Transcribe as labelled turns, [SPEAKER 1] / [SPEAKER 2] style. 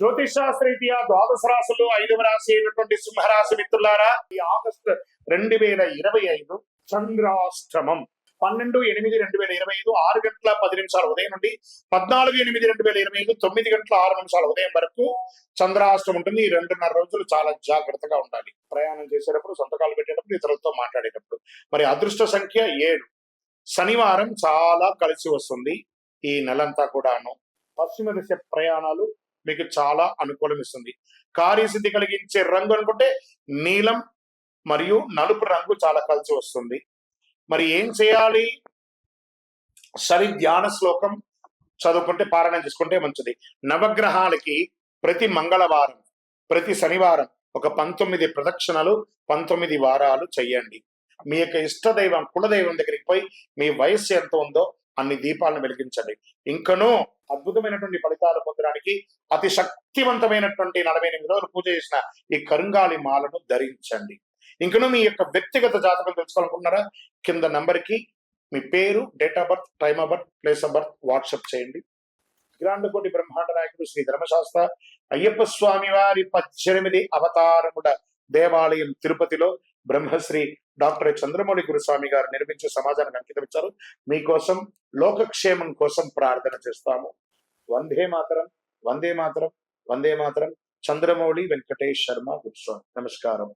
[SPEAKER 1] జ్యోతిష్ శాస్త్రీత్యా ద్వాదశ రాశులు ఐదవ రాశి అయినటువంటి సింహరాశి మిత్రులారా ఈ ఆగస్టు రెండు వేల ఇరవై ఐదు చంద్రాష్టమం. పన్నెండు ఎనిమిది రెండు వేల ఇరవై ఐదు ఆరు గంటల పది నిమిషాల ఉదయం నుండి పద్నాలుగు ఎనిమిది రెండు వేల ఇరవై ఐదు తొమ్మిది గంటల ఆరు నిమిషాల ఉదయం వరకు చంద్రాష్టం ఉంటుంది. ఈ రెండున్నర రోజులు చాలా జాగ్రత్తగా ఉండాలి. ప్రయాణం చేసేటప్పుడు సొంతకాలు పెట్టేటప్పుడు ఇతరులతో మాట్లాడేటప్పుడు. మరి అదృష్ట సంఖ్య ఏడు. శనివారం చాలా కలిసి వస్తుంది. ఈ నెలంతా కూడాను. పశ్చిమ దిశ ప్రయాణాలు మీకు చాలా అనుకూలం ఇస్తుంది కార్యసిద్ధి కలిగించే రంగు అనుకుంటే నీలం మరియు నలుపు రంగు చాలా కలిసి వస్తుంది. మరి ఏం చేయాలి? సరి ధ్యాన శ్లోకం చదువుకుంటే పారాయణం చేసుకుంటే మంచిది. నవగ్రహాలకి ప్రతి మంగళవారం ప్రతి శనివారం ఒక పంతొమ్మిది ప్రదక్షిణలు పంతొమ్మిది వారాలు చెయ్యండి. మీ యొక్క ఇష్టదైవం కులదైవం దగ్గరికి పోయి మీ వయస్సు ఎంత ఉందో అన్ని దీపాలను వెలిగించండి. ఇంకనూ అద్భుతమైనటువంటి ఫలితాలు పొందడానికి అతి శక్తివంతమైనటువంటి నలభై ఎనిమిది రోజులు పూజ చేసిన ఈ కరుంగాలి మాలను ధరించండి. ఇంకనూ మీ యొక్క వ్యక్తిగత జాతకం తెలుసుకోవాలనుకుంటున్నారా? కింద నంబర్కి మీ పేరు date of birth time of birth place of birth WhatsApp చేయండి. గ్రాండకోటి బ్రహ్మాండ నాయకుడు శ్రీ ధర్మశాస్త్ర అయ్యప్ప స్వామి వారి పద్దెనిమిది అవతారముడ దేవాలయం తిరుపతిలో బ్రహ్మశ్రీ డాక్టర్ చంద్రమౌళి గురుస్వామి గారు నిర్మించే సమాజానికి అంకితం ఇచ్చారు. మీకోసం లోకక్షేమం కోసం ప్రార్థన చేస్తాము. వందే మాతరం వందే మాతరం వందే మాతరం. చంద్రమౌళి వెంకటేష్ శర్మ గురుస్వామి నమస్కారం.